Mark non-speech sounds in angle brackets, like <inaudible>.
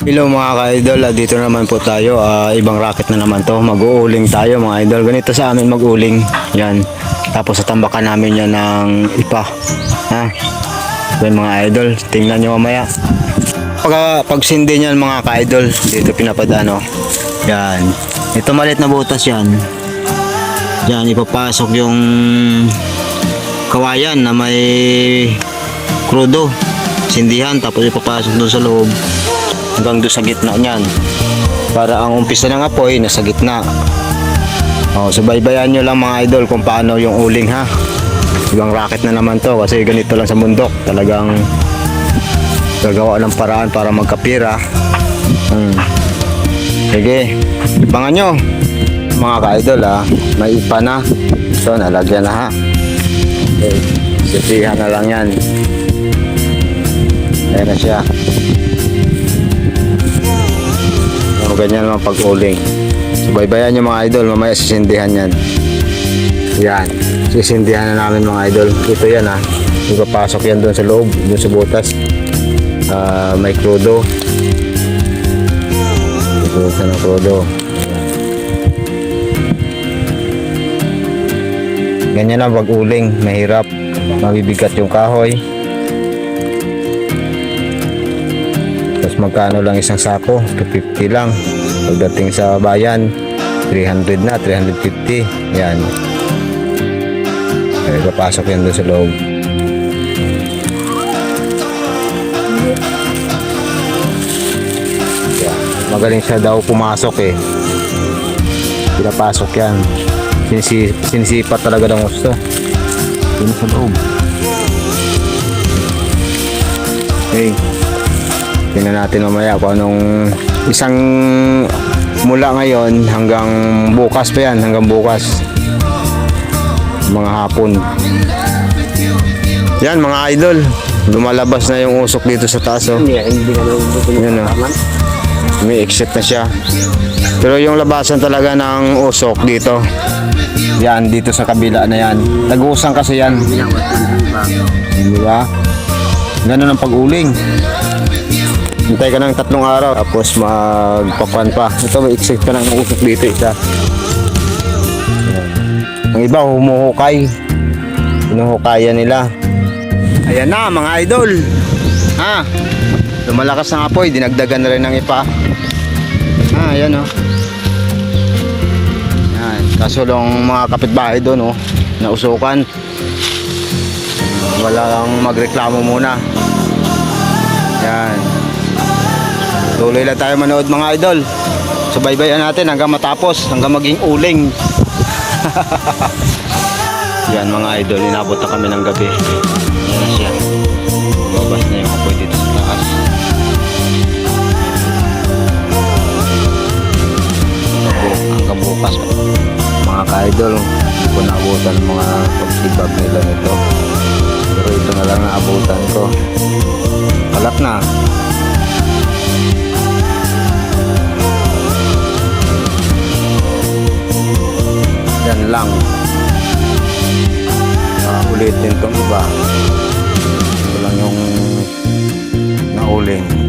Hello mga ka-idol, Ah, dito naman po tayo, Ah, ibang racket na naman to, mag-uuling tayo mga idol, ganito sa amin mag-uuling, yan, tapos sa tambakan namin yan ng ipa, ha, yan mga idol, tingnan nyo mamaya, pag, pag sindi niyan mga ka-idol, dito pinapadano, yan, ito malit na butas yan, yan, ipapasok yung kawayan na may krudo, sindihan, tapos ipapasok doon sa loob, hanggang doon sa gitna niyan. Para ang umpisa ng apoy nasa gitna. Oh, subaybayan nyo lang mga idol kung paano yung uling ha. Ibang racket na naman to kasi ganito lang sa bundok. Talagang gagawa ng paraan para magkapira. Hmm. Sige, ibangan nyo. Mga ka-idol ha, may ipa na. So, nalagyan na ha. Okay, sisihan na lang yan. Ayan na siya. Ganyan naman pag-uling. Subaybayan yung mga idol, mamaya sisindihan yan. Yan. Sisindihan na namin mga idol. Ito yan ha. Ipapasok yan doon sa loob, doon sa butas. Ah, may. Ito sa ng. Ayan. Ganyan lang pag-uling. Mahirap. Mabibigat yung kahoy. Tapos magkano lang isang sako? 250 lang. Pagdating sa bayan, 300 na, 350. Yan. Kaya papasok yan doon sa loob. Magaling siya daw pumasok eh. Pinapasok yan. Sinisi, sinisipat talaga ng gusto. Yun sa loob. Okay. Tingnan natin mamaya kung anong isang mula ngayon hanggang bukas pa yan, hanggang bukas. Mga hapon. Yan mga idol, lumalabas na yung usok dito sa taas oh. Yan oh. May exit na siya. Pero yung labasan talaga ng usok dito. Yan, dito sa kabila na yan. Nag-uusang kasi yan. Di ba? Ganun ang pag-uling. Hintay ka ng tatlong araw tapos magpapan pa. Ito may exit ka ng usok dito isa. Ayan. Ang iba humuhukay. Hinuhukayan nila. Ayan na mga idol. Ha? Lumalakas ang apoy, dinagdagan na rin ng ipa. Ah, ayan oh. Yan. Kaso lang mga kapitbahay doon oh, nausukan. Wala lang magreklamo muna. Yan. Tuloy lang tayo manood mga idol. Subaybayan natin hanggang matapos, hanggang maging uling. <laughs> Yan mga idol, inabot na kami ng gabi. Yan. Babas na yung apoy dito sa taas. Hanggang- bukas. Mga ka-idol, ang mga pagsibag nila nito. Pero ito na lang naabutan ko. Kalat na. Lang. Uh, ulitin tong iba. Ito lang yung nauling.